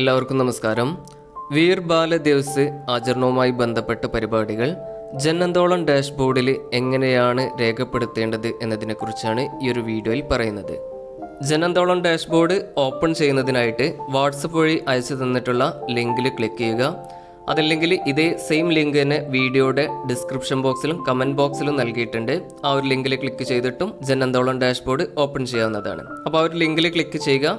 എല്ലാവർക്കും നമസ്കാരം. വീർ ബാല ദിവസ് ആചരണവുമായി ബന്ധപ്പെട്ട പരിപാടികൾ ജനന്തോളം ഡാഷ്ബോർഡിൽ എങ്ങനെയാണ് രേഖപ്പെടുത്തേണ്ടത് എന്നതിനെക്കുറിച്ചാണ് ഈ ഒരു വീഡിയോയിൽ പറയുന്നത്. ജനന്തോളം ഡാഷ്ബോർഡ് ഓപ്പൺ ചെയ്യുന്നതിനായിട്ട് വാട്സപ്പ് വഴി അയച്ചു തന്നിട്ടുള്ള ലിങ്കിൽ ക്ലിക്ക് ചെയ്യുക. അതല്ലെങ്കിൽ ഇതേ സെയിം ലിങ്ക് തന്നെ വീഡിയോയുടെ ഡിസ്ക്രിപ്ഷൻ ബോക്സിലും കമന്റ് ബോക്സിലും നൽകിയിട്ടുണ്ട്. ആ ഒരു ലിങ്കിൽ ക്ലിക്ക് ചെയ്തിട്ടും ജനന്തോളം ഡാഷ്ബോർഡ് ഓപ്പൺ ചെയ്യാവുന്നതാണ്. അപ്പോൾ ആ ഒരു ലിങ്കിൽ ക്ലിക്ക് ചെയ്യുക.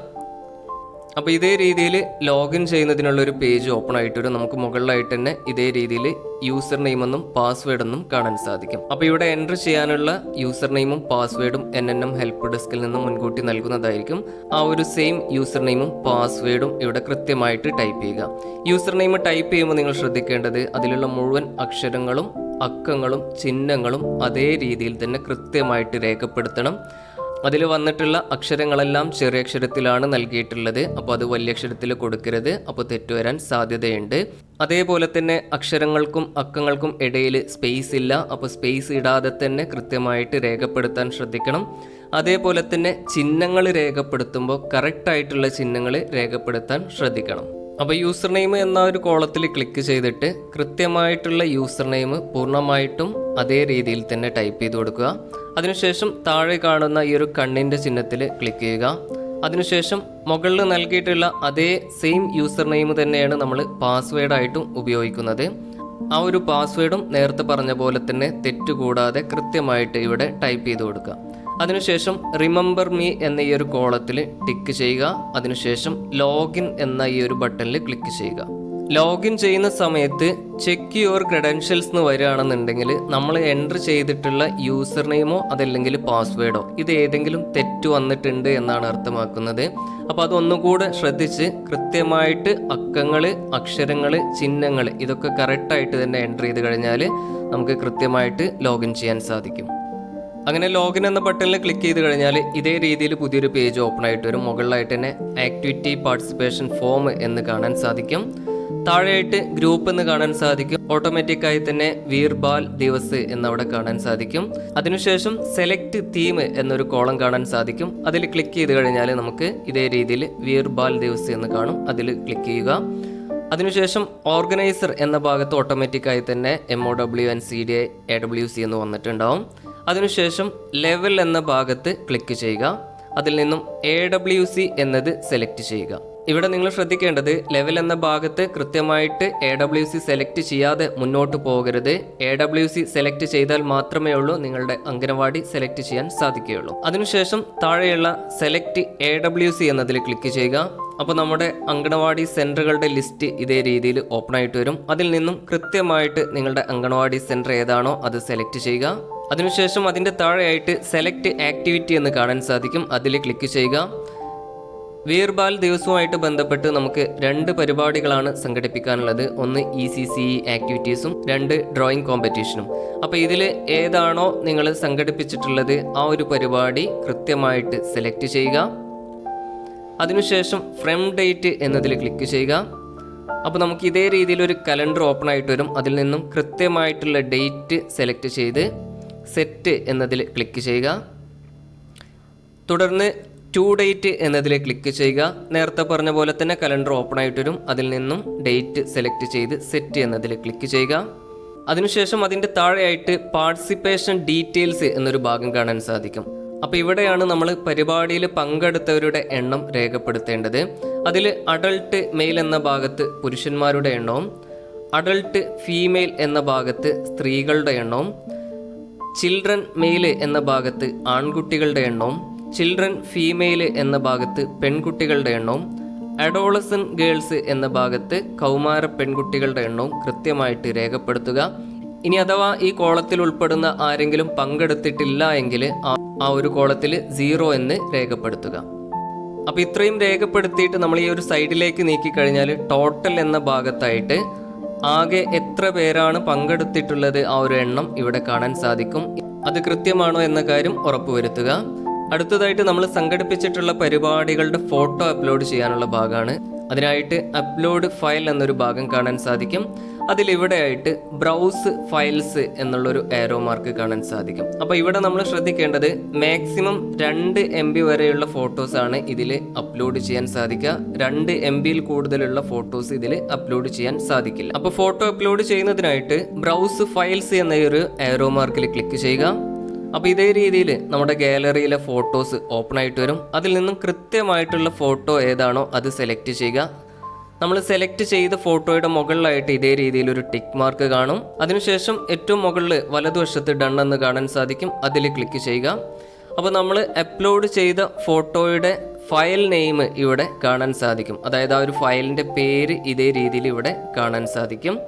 അപ്പോൾ ഇതേ രീതിയിൽ ലോഗിൻ ചെയ്യുന്നതിനുള്ള ഒരു പേജ് ഓപ്പൺ ആയിട്ട് വരും നമുക്ക് മുകളിലായിട്ട് തന്നെ ഇതേ രീതിയിൽ യൂസർ നെയിമെന്നും പാസ്വേഡെന്നും കാണാൻ സാധിക്കും. അപ്പോൾ ഇവിടെ എന്റർ ചെയ്യാനുള്ള യൂസർ നെയിമും പാസ്വേഡും എൻ എൻ എം ഹെൽപ്പ് ഡെസ്കിൽ നിന്നും മുൻകൂട്ടി നൽകുന്നതായിരിക്കും. ആ ഒരു സെയിം യൂസർ നെയിമും പാസ്വേഡും ഇവിടെ കൃത്യമായിട്ട് ടൈപ്പ് ചെയ്യുക. യൂസർ നെയിം ടൈപ്പ് ചെയ്യുമ്പോൾ നിങ്ങൾ ശ്രദ്ധിക്കേണ്ടത് അതിലുള്ള മുഴുവൻ അക്ഷരങ്ങളും അക്കങ്ങളും ചിഹ്നങ്ങളും അതേ രീതിയിൽ തന്നെ കൃത്യമായിട്ട് രേഖപ്പെടുത്തണം. അതിൽ വന്നിട്ടുള്ള അക്ഷരങ്ങളെല്ലാം ചെറിയ അക്ഷരത്തിലാണ് നൽകിയിട്ടുള്ളത്. അപ്പോൾ അത് വലിയ അക്ഷരത്തിൽ കൊടുക്കരുത്. അപ്പോൾ തെറ്റുവരാൻ സാധ്യതയുണ്ട്. അതേപോലെ തന്നെ അക്ഷരങ്ങൾക്കും അക്കങ്ങൾക്കും ഇടയിൽ സ്പേസ് ഇല്ല. അപ്പോൾ സ്പേസ് ഇടാതെ തന്നെ കൃത്യമായിട്ട് രേഖപ്പെടുത്താൻ ശ്രദ്ധിക്കണം. അതേപോലെ തന്നെ ചിഹ്നങ്ങൾ രേഖപ്പെടുത്തുമ്പോൾ കറക്റ്റായിട്ടുള്ള ചിഹ്നങ്ങൾ രേഖപ്പെടുത്താൻ ശ്രദ്ധിക്കണം. അപ്പോൾ യൂസർ നെയിം എന്ന ഒരു കോളത്തിൽ ക്ലിക്ക് ചെയ്തിട്ട് കൃത്യമായിട്ടുള്ള യൂസർ നെയിം പൂർണമായിട്ടും അതേ രീതിയിൽ തന്നെ ടൈപ്പ് ചെയ്ത് കൊടുക്കുക. അതിനുശേഷം താഴെ കാണുന്ന ഈ ഒരു കണ്ണിന്റെ ചിഹ്നത്തിൽ ക്ലിക്ക് ചെയ്യുക. അതിനുശേഷം മുകളിൽ നൽകിയിട്ടുള്ള അതേ സെയിം യൂസർ നെയിം തന്നെയാണ് നമ്മൾ പാസ്വേഡായിട്ടും ഉപയോഗിക്കുന്നത്. ആ ഒരു പാസ്വേഡും നേരത്തെ പറഞ്ഞ പോലെ തന്നെ തെറ്റുകൂടാതെ കൃത്യമായിട്ട് ഇവിടെ ടൈപ്പ് ചെയ്ത് കൊടുക്കുക. അതിനുശേഷം റിമെമ്പർ മീ എന്ന ഈ ഒരു കോളത്തിൽ ടിക്ക് ചെയ്യുക. അതിനുശേഷം ലോഗിൻ എന്ന ഈ ഒരു ബട്ടണിൽ ക്ലിക്ക് ചെയ്യുക. ലോഗിൻ ചെയ്യുന്ന സമയത്ത് ചെക്ക് യുവർ ക്രെഡൻഷ്യൽസ് എന്ന് വരികയാണെന്നുണ്ടെങ്കിൽ നമ്മൾ എന്റർ ചെയ്തിട്ടുള്ള യൂസർ നെയിമോ അതല്ലെങ്കിൽ പാസ്വേഡോ ഇത് ഏതെങ്കിലും തെറ്റ് വന്നിട്ടുണ്ട് എന്നാണ് അർത്ഥമാക്കുന്നത്. അപ്പോൾ അതൊന്നുകൂടെ ശ്രദ്ധിച്ച് കൃത്യമായിട്ട് അക്കങ്ങൾ അക്ഷരങ്ങൾ ചിഹ്നങ്ങൾ ഇതൊക്കെ കറക്റ്റായിട്ട് തന്നെ എന്റർ ചെയ്ത് കഴിഞ്ഞാൽ നമുക്ക് കൃത്യമായിട്ട് ലോഗിൻ ചെയ്യാൻ സാധിക്കും. അങ്ങനെ ലോഗിൻ എന്ന ബട്ടണിൽ ക്ലിക്ക് ചെയ്ത് കഴിഞ്ഞാൽ ഇതേ രീതിയിൽ പുതിയൊരു പേജ് ഓപ്പൺ ആയിട്ട് വരും. മുകളിലായിട്ട് തന്നെ ആക്ടിവിറ്റി പാർട്ടിസിപ്പേഷൻ ഫോം എന്ന് കാണാൻ സാധിക്കും. താഴെയായിട്ട് ഗ്രൂപ്പ് എന്ന് കാണാൻ സാധിക്കും. ഓട്ടോമാറ്റിക്കായി തന്നെ വീർബാൽ ദിവസ് എന്നവിടെ കാണാൻ സാധിക്കും. അതിനുശേഷം സെലക്ട് തീം എന്നൊരു കോളം കാണാൻ സാധിക്കും. അതിൽ ക്ലിക്ക് ചെയ്ത് കഴിഞ്ഞാൽ നമുക്ക് ഇതേ രീതിയിൽ വീർബാൽ ദിവസ് എന്ന് കാണും. അതിൽ ക്ലിക്ക് ചെയ്യുക. അതിനുശേഷം ഓർഗനൈസർ എന്ന ഭാഗത്ത് ഓട്ടോമാറ്റിക്കായി തന്നെ M O W N C D A W C എന്ന് വന്നിട്ടുണ്ടാവും. അതിനുശേഷം ലെവൽ എന്ന ഭാഗത്ത് ക്ലിക്ക് ചെയ്യുക. അതിൽ നിന്നും എ ഡബ്ല്യു സി എന്നത് സെലക്ട് ചെയ്യുക. ഇവിടെ നിങ്ങൾ ശ്രദ്ധിക്കേണ്ടത് ലെവൽ എന്ന ഭാഗത്ത് കൃത്യമായിട്ട് എ ഡബ്ല്യു സി സെലക്ട് ചെയ്യാതെ മുന്നോട്ട് പോകരുത്. എ ഡബ്ല്യു സി സെലക്ട് ചെയ്താൽ മാത്രമേ ഉള്ളൂ നിങ്ങളുടെ അംഗനവാടി സെലക്ട് ചെയ്യാൻ സാധിക്കുകയുള്ളൂ. അതിനുശേഷം താഴെയുള്ള സെലക്ട് എ ഡബ്ല്യു സി എന്നതിൽ ക്ലിക്ക് ചെയ്യുക. അപ്പോൾ നമ്മുടെ അങ്കണവാടി സെന്ററുകളുടെ ലിസ്റ്റ് ഇതേ രീതിയിൽ ഓപ്പൺ ആയിട്ട് വരും. അതിൽ നിന്നും കൃത്യമായിട്ട് നിങ്ങളുടെ അങ്കണവാടി സെന്റർ ഏതാണോ അത് സെലക്ട് ചെയ്യുക. അതിനുശേഷം അതിന്റെ താഴെയായിട്ട് സെലക്ട് ആക്ടിവിറ്റി എന്ന് കാണാൻ സാധിക്കും. അതിൽ ക്ലിക്ക് ചെയ്യുക. വീർബാൽ ദിവസവുമായിട്ട് ബന്ധപ്പെട്ട് നമുക്ക് രണ്ട് പരിപാടികളാണ് സംഘടിപ്പിക്കാനുള്ളത്. ഒന്ന് ഇ സി സി ആക്ടിവിറ്റീസും രണ്ട് ഡ്രോയിങ് കോമ്പറ്റീഷനും അപ്പോൾ ഇതിൽ ഏതാണോ നിങ്ങൾ സംഘടിപ്പിച്ചിട്ടുള്ളത് ആ ഒരു പരിപാടി കൃത്യമായിട്ട് സെലക്ട് ചെയ്യുക. അതിനുശേഷം ഫ്രം ഡേറ്റ് എന്നതിൽ ക്ലിക്ക് ചെയ്യുക. അപ്പോൾ നമുക്ക് ഇതേ രീതിയിൽ ഒരു കലണ്ടർ ഓപ്പൺ ആയിട്ട് വരും. അതിൽ നിന്നും കൃത്യമായിട്ടുള്ള ഡേറ്റ് സെലക്ട് ചെയ്ത് സെറ്റ് എന്നതിൽ ക്ലിക്ക് ചെയ്യുക. തുടർന്ന് ടു ഡേറ്റ് എന്നതിൽ ക്ലിക്ക് ചെയ്യുക. നേരത്തെ പറഞ്ഞ പോലെ തന്നെ കലണ്ടർ ഓപ്പൺ ആയിട്ട് വരും. അതിൽ നിന്നും ഡേറ്റ് സെലക്ട് ചെയ്ത് സെറ്റ് എന്നതിൽ ക്ലിക്ക് ചെയ്യുക. അതിനുശേഷം അതിന്റെ താഴെയായിട്ട് പാർട്ടിസിപ്പേഷൻ ഡീറ്റെയിൽസ് എന്നൊരു ഭാഗം കാണാൻ സാധിക്കും. അപ്പോൾ ഇവിടെയാണ് നമ്മൾ പരിപാടിയിൽ പങ്കെടുത്തവരുടെ എണ്ണം രേഖപ്പെടുത്തേണ്ടത്. അതിൽ അഡൾട്ട് മെയിൽ എന്ന ഭാഗത്ത് പുരുഷന്മാരുടെ എണ്ണവും അഡൾട്ട് ഫീമെയിൽ എന്ന ഭാഗത്ത് സ്ത്രീകളുടെ എണ്ണവും ചിൽഡ്രൻ മെയിൽ എന്ന ഭാഗത്ത് ആൺകുട്ടികളുടെ എണ്ണവും ചിൽഡ്രൻ ഫീമെയിൽ എന്ന ഭാഗത്ത് പെൺകുട്ടികളുടെ എണ്ണവും അഡോളസൻ ഗേൾസ് എന്ന ഭാഗത്ത് കൗമാര പെൺകുട്ടികളുടെ എണ്ണവും കൃത്യമായിട്ട് രേഖപ്പെടുത്തുക. ഇനി അഥവാ ഈ കോളത്തിൽ ഉൾപ്പെടുന്ന ആരെങ്കിലും പങ്കെടുത്തിട്ടില്ല എങ്കിൽ ആ- ആ ഒരു കോളത്തിൽ സീറോ എന്ന് രേഖപ്പെടുത്തുക. അപ്പോൾ ഇത്രയും രേഖപ്പെടുത്തിയിട്ട് നമ്മൾ ഈ ഒരു സൈഡിലേക്ക് നീക്കി കഴിഞ്ഞാൽ ടോട്ടൽ എന്ന ഭാഗത്തായിട്ട് ആകെ എത്ര പേരാണ് പങ്കെടുത്തിട്ടുള്ളത് ആ ഒരു എണ്ണം ഇവിടെ കാണാൻ സാധിക്കും. അത് കൃത്യമാണോ എന്ന കാര്യം ഉറപ്പുവരുത്തുക. അടുത്തതായിട്ട് നമ്മൾ സംഘടിപ്പിച്ചിട്ടുള്ള പരിപാടികളുടെ ഫോട്ടോ അപ്ലോഡ് ചെയ്യാനുള്ള ഭാഗമാണ്. അതിനായിട്ട് അപ്ലോഡ് ഫയൽ എന്നൊരു ഭാഗം കാണാൻ സാധിക്കും. അതിലിവിടെ ആയിട്ട് ബ്രൗസ് ഫയൽസ് എന്നുള്ളൊരു ആരോ മാർക്ക് കാണാൻ സാധിക്കും. അപ്പോൾ ഇവിടെ നമ്മൾ ശ്രദ്ധിക്കേണ്ടത് മാക്സിമം രണ്ട് എം ബി വരെയുള്ള ഫോട്ടോസ് ആണ് ഇതിൽ അപ്ലോഡ് ചെയ്യാൻ സാധിക്കുക. രണ്ട് എം ബിയിൽ കൂടുതലുള്ള ഫോട്ടോസ് ഇതിൽ അപ്ലോഡ് ചെയ്യാൻ സാധിക്കില്ല. അപ്പോൾ ഫോട്ടോ അപ്ലോഡ് ചെയ്യുന്നതിനായിട്ട് ബ്രൗസ് ഫയൽസ് എന്ന ഒരു ആരോ മാർക്കിൽ ക്ലിക്ക് ചെയ്യുക. അപ്പോൾ ഇതേ രീതിയിൽ നമ്മുടെ ഗാലറിയിലെ ഫോട്ടോസ് ഓപ്പൺ ആയിട്ട് വരും. അതിൽ നിന്നും കൃത്യമായിട്ടുള്ള ഫോട്ടോ ഏതാണോ അത് സെലക്ട് ചെയ്യുക. നമ്മൾ സെലക്ട് ചെയ്ത ഫോട്ടോയുടെ മുകളിലായിട്ട് ഇതേ രീതിയിൽ ഒരു ടിക്ക് മാർക്ക് കാണും. അതിനുശേഷം ഏറ്റവും മുകളിൽ വലതുവശത്ത് ഡൺ എന്ന് കാണാൻ സാധിക്കും. അതിൽ ക്ലിക്ക് ചെയ്യുക. അപ്പോൾ നമ്മൾ അപ്ലോഡ് ചെയ്ത ഫോട്ടോയുടെ ഫയൽ നെയിം ഇവിടെ കാണാൻ സാധിക്കും. അതായത് ആ ഒരു ഫയലിന്റെ പേര് ഇതേ രീതിയിൽ ഇവിടെ കാണാൻ സാധിക്കും.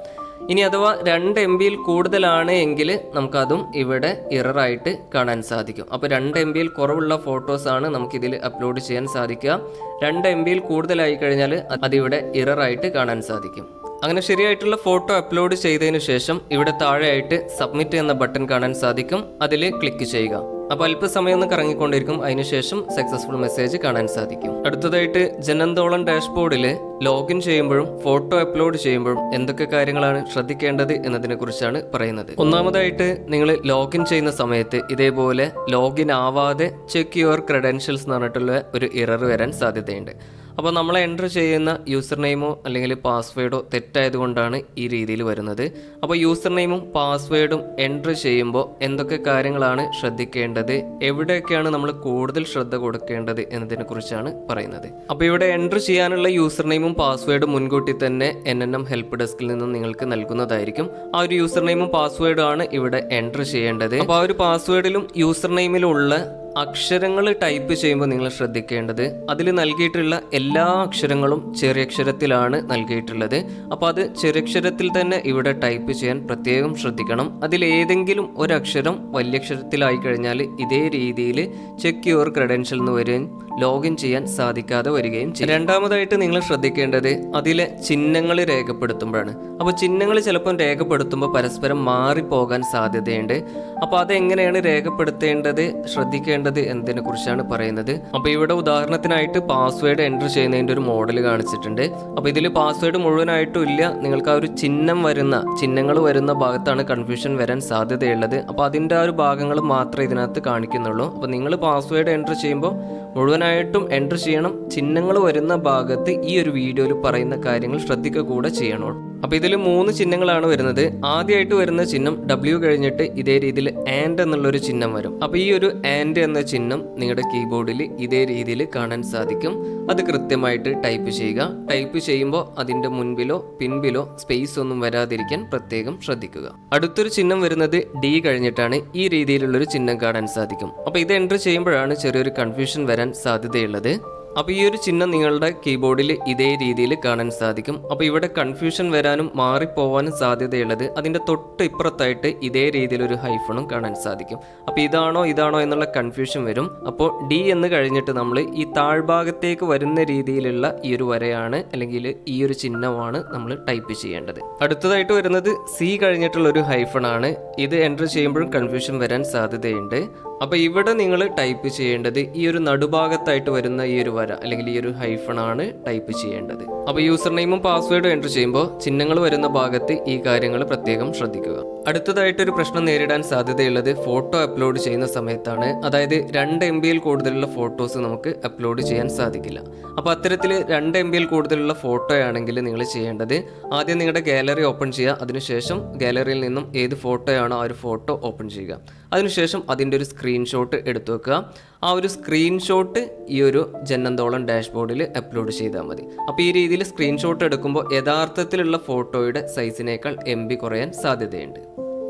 ഇനി അഥവാ രണ്ട് എം ബിയിൽ കൂടുതലാണ് എങ്കിൽ നമുക്കതും ഇവിടെ ഇററായിട്ട് കാണാൻ സാധിക്കും. അപ്പോൾ രണ്ട് എം ബിയിൽ കുറവുള്ള ഫോട്ടോസാണ് നമുക്കിതിൽ അപ്ലോഡ് ചെയ്യാൻ സാധിക്കുക. രണ്ട് എം ബിയിൽ കൂടുതലായി കഴിഞ്ഞാൽ അതിവിടെ ഇററായിട്ട് കാണാൻ സാധിക്കും. അങ്ങനെ ശരിയായിട്ടുള്ള ഫോട്ടോ അപ്ലോഡ് ചെയ്തതിനു ശേഷം ഇവിടെ താഴെയായിട്ട് സബ്മിറ്റ് എന്ന ബട്ടൺ കാണാൻ സാധിക്കും. അതിൽ ക്ലിക്ക് ചെയ്യുക. അപ്പോൾ അല്പസമയം ഒന്ന് കറങ്ങിക്കൊണ്ടിരിക്കും. അതിനുശേഷം സക്സസ്ഫുൾ മെസ്സേജ് കാണാൻ സാധിക്കും. അടുത്തതായിട്ട് ജനന്തോളം ഡാഷ്ബോർഡിൽ ലോഗിൻ ചെയ്യുമ്പോഴും ഫോട്ടോ അപ്ലോഡ് ചെയ്യുമ്പോഴും എന്തൊക്കെ കാര്യങ്ങളാണ് ശ്രദ്ധിക്കേണ്ടത് എന്നതിനെ കുറിച്ചാണ് പറയുന്നത്. ഒന്നാമതായിട്ട് നിങ്ങൾ ലോഗിൻ ചെയ്യുന്ന സമയത്ത് ഇതേപോലെ ലോഗിൻ ആവാതെ ചെക്ക് യുവർ ക്രെഡൻഷ്യൽസ് എന്ന് പറഞ്ഞിട്ടുള്ള ഒരു ഇറർ വരാൻ സാധ്യതയുണ്ട്. അപ്പോൾ നമ്മൾ എന്റർ ചെയ്യുന്ന യൂസർ നെയിമോ അല്ലെങ്കിൽ പാസ്വേഡോ തെറ്റായതുകൊണ്ടാണ് ഈ രീതിയിൽ വരുന്നത്. അപ്പോൾ യൂസർ നെയിമും പാസ്വേഡും എന്റർ ചെയ്യുമ്പോൾ എന്തൊക്കെ കാര്യങ്ങളാണ് ശ്രദ്ധിക്കേണ്ടത് എവിടെയൊക്കെയാണ് നമ്മൾ കൂടുതൽ ശ്രദ്ധ കൊടുക്കേണ്ടത് എന്നതിനെക്കുറിച്ചാണ് പറയുന്നത്. അപ്പോൾ ഇവിടെ എന്റർ ചെയ്യാനുള്ള യൂസർ നെയിമും പാസ്വേഡും മുൻകൂട്ടി തന്നെ എൻ എൻ എം ഹെൽപ്പ് ഡെസ്കിൽ നിന്ന് നിങ്ങൾക്ക് നൽകുന്നതായിരിക്കും. ആ ഒരു യൂസർ നെയിമും പാസ്വേഡും ആണ് ഇവിടെ എന്റർ ചെയ്യേണ്ടത്. അപ്പോൾ ആ ഒരു പാസ്വേഡിലും യൂസർ നെയിമിലുള്ള അക്ഷരങ്ങൾ ടൈപ്പ് ചെയ്യുമ്പോൾ നിങ്ങൾ ശ്രദ്ധിക്കേണ്ടത് അതിൽ നൽകിയിട്ടുള്ള എല്ലാ അക്ഷരങ്ങളും ചെറിയ അക്ഷരത്തിലാണ് നൽകിയിട്ടുള്ളത്. അപ്പോൾ അത് ചെറിയക്ഷരത്തിൽ തന്നെ ഇവിടെ ടൈപ്പ് ചെയ്യാൻ പ്രത്യേകം ശ്രദ്ധിക്കണം. അതിൽ ഏതെങ്കിലും ഒരക്ഷരം വലിയക്ഷരത്തിലായി കഴിഞ്ഞാൽ ഇതേ രീതിയിൽ ചെക്ക് യുവർ ക്രെഡൻഷ്യൽ എന്ന് വരികയും ലോഗിൻ ചെയ്യാൻ സാധിക്കാതെ വരികയും ചെയ്യും. രണ്ടാമതായിട്ട് നിങ്ങൾ ശ്രദ്ധിക്കേണ്ടത് അതിലെ ചിഹ്നങ്ങൾ രേഖപ്പെടുത്തുമ്പോഴാണ്. അപ്പോൾ ചിഹ്നങ്ങൾ ചിലപ്പം രേഖപ്പെടുത്തുമ്പോൾ പരസ്പരം മാറിപ്പോകാൻ സാധ്യതയുണ്ട്. അപ്പോൾ അതെങ്ങനെയാണ് രേഖപ്പെടുത്തേണ്ടത്? ശ്രദ്ധിക്കേണ്ടത് എന്നതിനെ കുറിച്ചാണ് പറയുന്നത്. അപ്പോൾ ഇവിടെ ഉദാഹരണത്തിനായിട്ട് പാസ്വേഡ് എന്റർ ചെയ്യുന്നതിന്റെ ഒരു മോഡൽ കാണിച്ചിട്ടുണ്ട്. അപ്പോൾ ഇതിൽ പാസ്വേഡ് മുഴുവനായിട്ടും ഇല്ല. നിങ്ങൾക്ക് ആ ഒരു ചിഹ്നം വരുന്ന ചിഹ്നങ്ങൾ വരുന്ന ഭാഗത്താണ് കൺഫ്യൂഷൻ വരാൻ സാധ്യതയുള്ളത്. അപ്പോൾ അതിന്റെ ആ ഒരു ഭാഗങ്ങൾ മാത്രമേ ഇതിനകത്ത് കാണിക്കുന്നുള്ളൂ. അപ്പോൾ നിങ്ങൾ പാസ്വേഡ് എന്റർ ചെയ്യുമ്പോൾ മുഴുവനായിട്ടും എന്റർ ചെയ്യണം. ചിഹ്നങ്ങൾ വരുന്ന ഭാഗത്ത് ഈ ഒരു വീഡിയോയിൽ പറയുന്ന കാര്യങ്ങൾ ശ്രദ്ധിക്കുക കൂടെ ചെയ്യണം. അപ്പോൾ ഇതിൽ മൂന്ന് ചിഹ്നങ്ങളാണ് വരുന്നത്. ആദ്യമായിട്ട് വരുന്ന ചിഹ്നം ഡബ്ല്യു കഴിഞ്ഞിട്ട് ഇതേ രീതിയിൽ ആൻഡ് എന്നുള്ളൊരു ചിഹ്നം വരും. അപ്പോൾ ഈ ഒരു ആൻഡ് എന്ന ചിഹ്നം നിങ്ങളുടെ കീബോർഡിൽ ഇതേ രീതിയിൽ കാണാൻ സാധിക്കും. അത് കൃത്യമായിട്ട് ടൈപ്പ് ചെയ്യുക. ടൈപ്പ് ചെയ്യുമ്പോൾ അതിന്റെ മുൻപിലോ പിൻപിലോ സ്പേസ് ഒന്നും വരാതിരിക്കാൻ പ്രത്യേകം ശ്രദ്ധിക്കുക. അടുത്തൊരു ചിഹ്നം വരുന്നത് ഡി കഴിഞ്ഞിട്ടാണ് ഈ രീതിയിലുള്ളൊരു ചിഹ്നം കാണാൻ സാധിക്കും. അപ്പോൾ ഇത് എന്റർ ചെയ്യുമ്പോഴാണ് ചെറിയൊരു കൺഫ്യൂഷൻ വരാൻ സാധ്യതയുള്ളത്. അപ്പോൾ ഈ ഒരു ചിഹ്നം നിങ്ങളുടെ കീബോർഡിൽ ഇതേ രീതിയിൽ കാണാൻ സാധിക്കും. അപ്പോൾ ഇവിടെ കൺഫ്യൂഷൻ വരാനും മാറിപ്പോവാനും സാധ്യതയുള്ളത് അതിന്റെ തൊട്ട് ഇപ്പുറത്തായിട്ട് ഇതേ രീതിയിലൊരു ഹൈഫണും കാണാൻ സാധിക്കും. അപ്പോൾ ഇതാണോ ഇതാണോ എന്നുള്ള കൺഫ്യൂഷൻ വരും. അപ്പോൾ ഡി എന്ന് കഴിഞ്ഞിട്ട് നമ്മൾ ഈ താഴ്ഭാഗത്തേക്ക് വരുന്ന രീതിയിലുള്ള ഈ ഒരു വരയാണ് അല്ലെങ്കിൽ ഈ ഒരു ചിഹ്നമാണ് നമ്മൾ ടൈപ്പ് ചെയ്യേണ്ടത്. അടുത്തതായിട്ട് വരുന്നത് സി കഴിഞ്ഞിട്ടുള്ള ഒരു ഹൈഫണാണ് ഇത് എന്റർ ചെയ്യുമ്പോഴും കൺഫ്യൂഷൻ വരാൻ സാധ്യതയുണ്ട്. അപ്പോൾ ഇവിടെ നിങ്ങൾ ടൈപ്പ് ചെയ്യേണ്ടത് ഈ ഒരു നടുഭാഗത്തായിട്ട് വരുന്ന ഈ ഒരു വര അല്ലെങ്കിൽ ഈ ഒരു ഹൈഫൺ ആണ് ടൈപ്പ് ചെയ്യേണ്ടത്. അപ്പോൾ യൂസർ നെയിമും പാസ്വേഡും എന്റർ ചെയ്യുമ്പോൾ ചിഹ്നങ്ങൾ വരുന്ന ഭാഗത്ത് ഈ കാര്യങ്ങൾ പ്രത്യേകം ശ്രദ്ധിക്കുക. അടുത്തതായിട്ട് ഒരു പ്രശ്നം നേരിടാൻ സാധ്യതയുള്ളത് ഫോട്ടോ അപ്ലോഡ് ചെയ്യുന്ന സമയത്താണ്. അതായത് രണ്ട് എം ബിയിൽ കൂടുതലുള്ള ഫോട്ടോസ് നമുക്ക് അപ്ലോഡ് ചെയ്യാൻ സാധിക്കില്ല. അപ്പോൾ അത്തരത്തിൽ രണ്ട് എം ബിയിൽ കൂടുതലുള്ള ഫോട്ടോ ആണെങ്കിൽ നിങ്ങൾ ചെയ്യേണ്ടത് ആദ്യം നിങ്ങളുടെ ഗാലറി ഓപ്പൺ ചെയ്യുക. അതിനുശേഷം ഗാലറിയിൽ നിന്നും ഏത് ഫോട്ടോയാണോ ആ ഒരു ഫോട്ടോ ഓപ്പൺ ചെയ്യുക. അതിനുശേഷം അതിന്റെ ഒരു സ്ക്രീൻഷോട്ട് എടുത്തു വെക്കുക. ആ ഒരു സ്ക്രീൻഷോട്ട് ഈ ഒരു ജന്നന്തോളം ഡാഷ്ബോർഡിൽ അപ്ലോഡ് ചെയ്താൽ മതി. അപ്പോൾ ഈ രീതിയിൽ സ്ക്രീൻഷോട്ട് എടുക്കുമ്പോൾ യഥാർത്ഥത്തിലുള്ള ഫോട്ടോയുടെ സൈസിനേക്കാൾ എം കുറയാൻ സാധ്യതയുണ്ട്.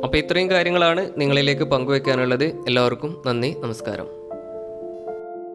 അപ്പോൾ ഇത്രയും കാര്യങ്ങളാണ് നിങ്ങളിലേക്ക് പങ്കുവെക്കാനുള്ളത്. എല്ലാവർക്കും നന്ദി നമസ്കാരം.